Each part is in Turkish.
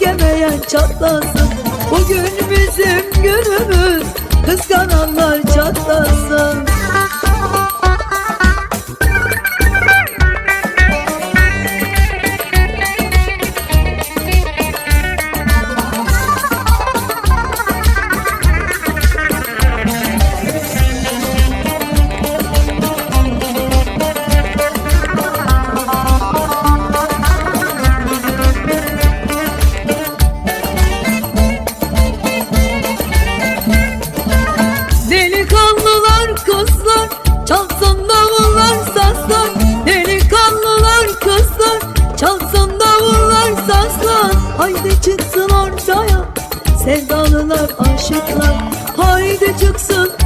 Çekemeyen çatlasın. Bugün bizim günümüz. Kıskananlar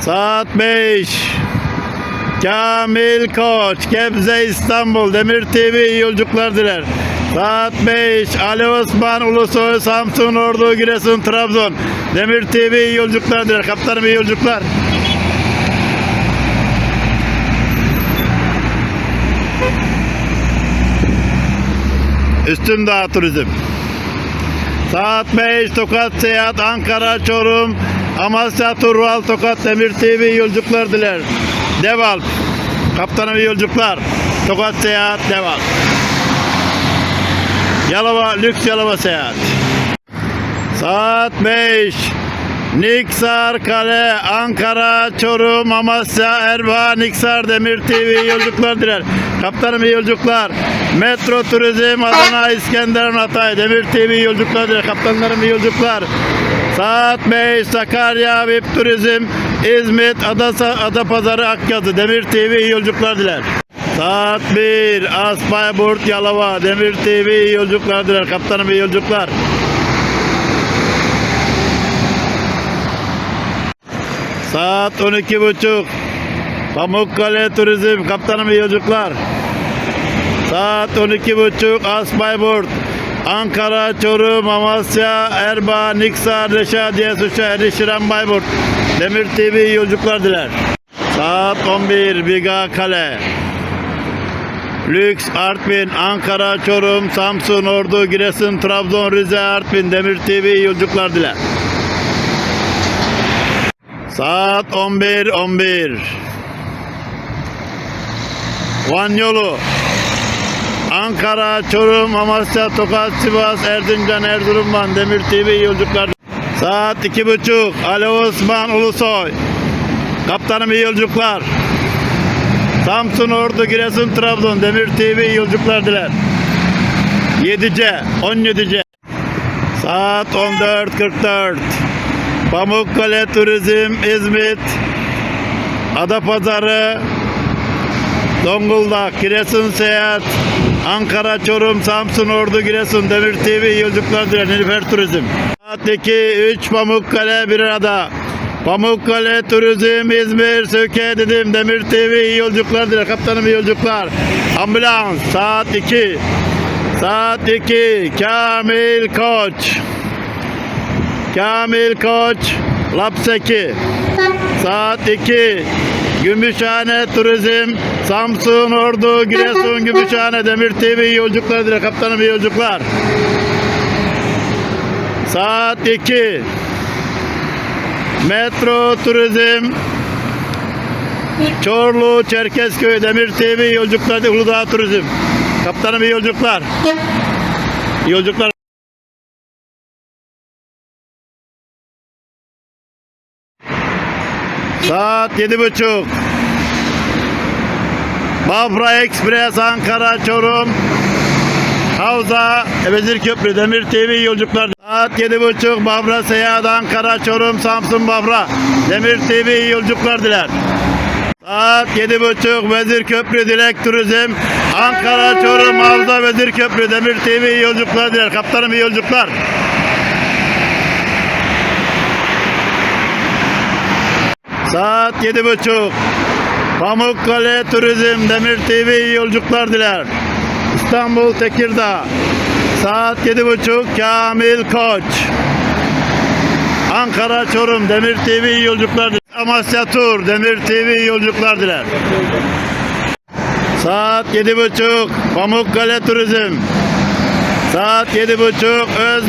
Saat 5. Kamil Koç, Gebze İstanbul, Demir TV iyi yolculuklar diler. Saat 5. Ali Osman Ulusoy, Samsun, Ordu, Giresun, Trabzon. Demir TV iyi yolculuklar diler. Kaptanım iyi yolculuklar. Üstün Dağ Turizm. Saat 5 Tokat Seyahat Ankara Çorum Amasya Turhal Tokat Demir TV iyi yolculuklar diler. Deval. Kaptanım iyi yolculuklar. Tokat Seyahat Deval. Yalova, lüks Yalova seyahat. Saat 5. Niksar Kale, Ankara, Çorum, Amasya, Erbaa, Niksar, Demir TV yolculuklar diler. Kaptanım iyi. Metro Turizm, Adana, İskenderun, Hatay, Demir TV yolculuklar diler. Kaptanlarım iyi yolculuklar. Saat 5 Sakarya, VIP Turizm, İzmit, Adasa, Adapazarı, Akyazı, Demir TV iyi yolculuklar diler. Saat 1 Aspayburt, Yalova, Demir TV iyi yolculuklar diler. Kaptanım iyi yolculuklar. Saat 12.30 Pamukkale Turizm Kaptanım iyi yolculuklar. Saat 12.30 Asbayburt Ankara, Çorum, Amasya, Erbaa, Niksar, Reşadiye, Suça, Erişiren, Bayburt Demir TV iyi yolculuklar diler. Saat 11 Biga Kale Lüks, Artvin, Ankara, Çorum, Samsun, Ordu, Giresun, Trabzon, Rize, Artvin Demir TV iyi yolculuklar diler. Saat 11 11. Van yolu. Ankara, Çorum, Amasya, Tokat, Sivas, Erzincan, Erzurum, Van, Demir TV yolculuklar. Saat iki buçuk. Ali Osman Ulusoy. Kaptanım iyi yolculuklar. Samsun, Ordu, Giresun, Trabzon, Demir TV yolculuklar diler. 7C, 17C. Saat 14.44. Pamukkale Turizm, İzmit, Adapazarı, Zonguldak, Giresun Seyahat, Ankara, Çorum, Samsun, Ordu, Giresun, Demir TV yolculuklar diler. Nilüfer Turizm. Saat 2, 3 Pamukkale, bir arada. Pamukkale Turizm, İzmir, Söke dedim. Demir TV yolculuklar diler. Kaptanım yolculuklar. Ambulans saat 2. Saat 2 Kamil Koç. Kamil Koç Lapseki Saat 2 Gümüşhane Turizm Samsun Ordu Giresun Gümüşhane Demir TV iyi yolculuklar diler kaptanım iyi yolculuklar. Saat 2 Metro Turizm Çorlu Çerkezköy Demir TV iyi yolculuklar diler Uludağ Turizm. Kaptanım iyi yolculuklar. İyi yolculuklar Saat yedi buçuk. Bafra Express Ankara Çorum Havza Vezir Köprü Demir TV yolculuklar. Saat yedi buçuk Bafra Seyahat Ankara Çorum Samsun Bafra Demir TV yolculuklar diler. Saat yedi buçuk Vezir Köprü Dilek Turizm Ankara Çorum Havza Vezir Köprü Demir TV yolculuklar diler. Kaptanım iyi yolculuklar. Saat yedi buçuk. Pamukkale Turizm Demir TV iyi diler. İstanbul Tekirdağ. Saat yedi buçuk. Kamil Koç. Ankara Çorum Demir TV iyi diler. Amasya Tur Demir TV iyi diler. Saat yedi buçuk. Pamukkale Turizm. Saat yedi buçuk Öz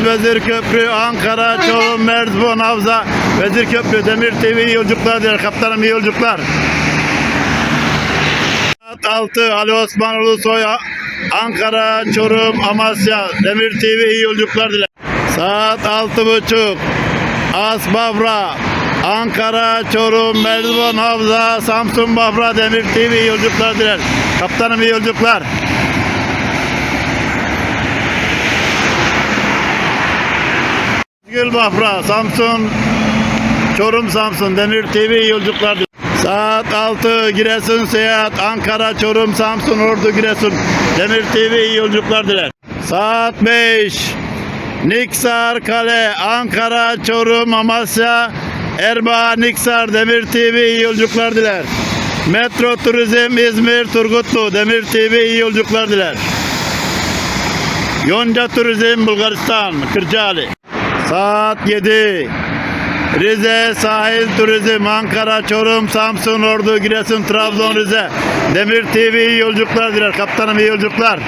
Köprü Ankara Çorum Merzbon Havza Vezir Köprü Demir TV iyi yolculuklar diler kaptanım iyi yolculuklar. Saat 6 Ali Osman Ulusoy Ankara Çorum Amasya Demir TV iyi yolculuklar diler. Saat altı buçuk As Bafra Ankara Çorum Merzbon Havza Samsun Bafra Demir TV iyi yolculuklar diler. Kaptanım iyi yolculuklar. Gül Bafra, Samsun, Çorum Samsun, Demir TV yolculuklar. Saat 6 Giresun Seyahat, Ankara, Çorum, Samsun, Ordu, Giresun, Demir TV yolculuklar diler. Saat 5 Niksar Kale, Ankara, Çorum, Amasya, Erbaa, Niksar, Demir TV yolculuklar diler. Metro Turizm İzmir, Turgutlu, Demir TV iyi diler. Yonca Turizm Bulgaristan, Kırcaali. Saat 7. Rize Sahil Turizm Ankara, Çorum, Samsun, Ordu, Giresun, Trabzon, Rize. Demir TV iyi yolculuklar diler. Kaptanım iyi yolculuklar.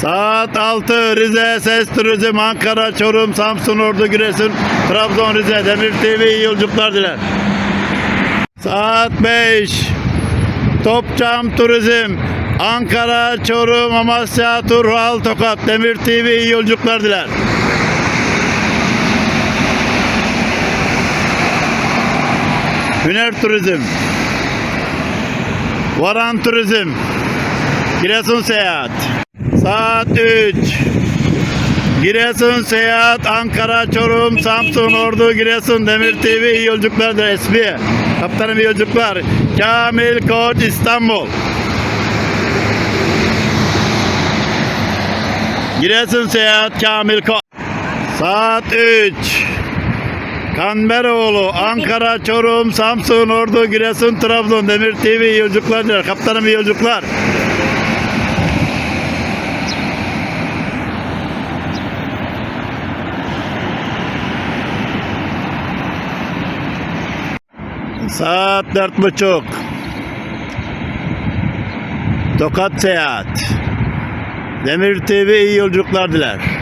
Saat 6 Rize Ses Turizm Ankara, Çorum, Samsun, Ordu, Giresun, Trabzon, Rize. Demir TV iyi yolculuklar diler. Saat 5 Topçam Turizm Ankara, Çorum, Amasya, Turhal, Tokat, Demir TV iyi yolculuklar diler. Hüner Turizm Varan Turizm Giresun Seyahat Saat 3 Giresun Seyahat Ankara, Çorum, Samsun, Ordu, Giresun, Demir TV iyi yolculuklardır esmi. Kaptanım iyi yolculuklar. Kamil Koç İstanbul. Giresun Seyahat Kamil Koç. Saat 3. Kanberoğlu, Ankara, Çorum, Samsun, Ordu, Giresun, Trabzon, Demir TV iyi yolculuklar diler. Kaptanım iyi yolculuklar. Saat dört buçuk. Tokat Seyahat. Demir TV iyi yolculuklar diler.